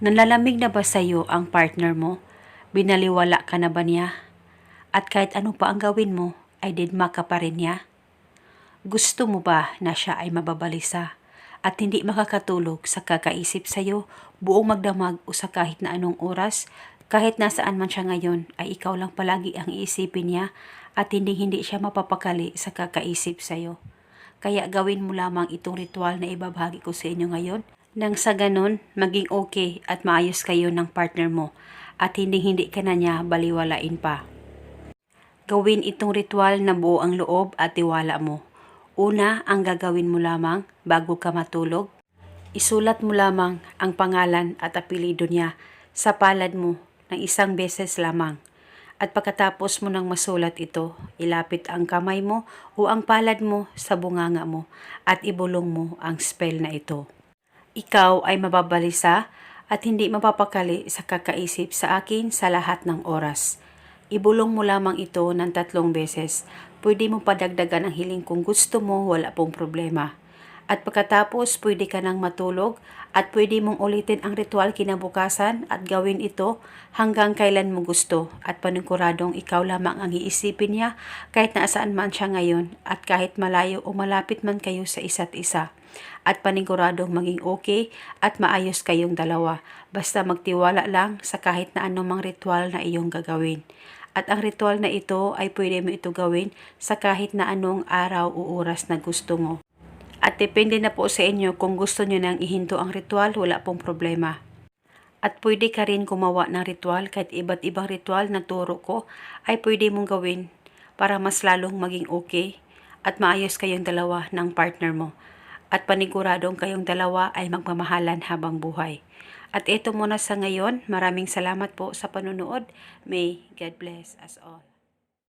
Nanlalamig na ba sa'yo ang partner mo? Binaliwala ka na ba niya? At kahit ano pa ang gawin mo, ay didma ka pa rin niya? Gusto mo ba na siya ay mababalisa at hindi makakatulog sa kakaisip sa'yo buong magdamag o sa kahit na anong oras? Kahit nasaan man siya ngayon ay ikaw lang palagi ang iisipin niya at hindi hindi siya mapapakali sa kakaisip sa'yo. Kaya gawin mo lamang itong ritual na ibabahagi ko sa inyo ngayon nang sa ganon maging okay at maayos kayo ng partner mo at hindi hindi ka na niya baliwalain pa. Gawin itong ritual na buo ang loob at tiwala mo. Una, ang gagawin mo lamang bago ka matulog, isulat mo lamang ang pangalan at apelido niya sa palad mo ng isang beses lamang. At pagkatapos mo nang masulat ito, ilapit ang kamay mo o ang palad mo sa bunganga mo at ibulong mo ang spell na ito. Ikaw ay mababalisa at hindi mapapakali sa kakaisip sa akin sa lahat ng oras. Ibulong mo lamang ito ng tatlong beses. Pwede mo padagdagan ang hiling kung gusto mo, wala pong problema. At pagkatapos, pwede ka nang matulog at pwede mong ulitin ang ritual kinabukasan at gawin ito hanggang kailan mo gusto at paniguradong ikaw lamang ang iisipin niya kahit nasaan man siya ngayon at kahit malayo o malapit man kayo sa isa't isa at paniguradong maging okay at maayos kayong dalawa basta magtiwala lang sa kahit na anumang ritual na iyong gagawin. At ang ritual na ito ay pwede mo ito gawin sa kahit na anong araw o oras na gusto mo. At depende na po sa inyo kung gusto nyo nang ihinto ang ritual, wala pong problema. At pwede ka rin gumawa ng ritual kahit iba't ibang ritual na turo ko ay pwede mong gawin para mas lalong maging okay at maayos kayong dalawa ng partner mo. At paniguradong kayong dalawa ay magmamahalan habang buhay. At ito muna sa ngayon. Maraming salamat po sa panonood. May God bless us all.